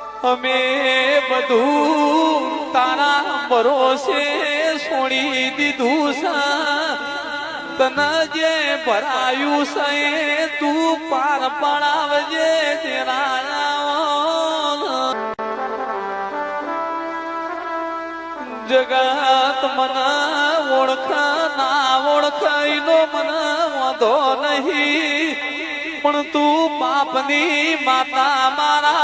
અમે બધું તારા ભરોસે છોડી દીધું તને જે ભરાયું છે તું પાર પડાવજે તેરા જગત મને ઓળખ, ના ઓળખ, એનો મને વાંધો નહીં. પણ તું બાપની માતા મારા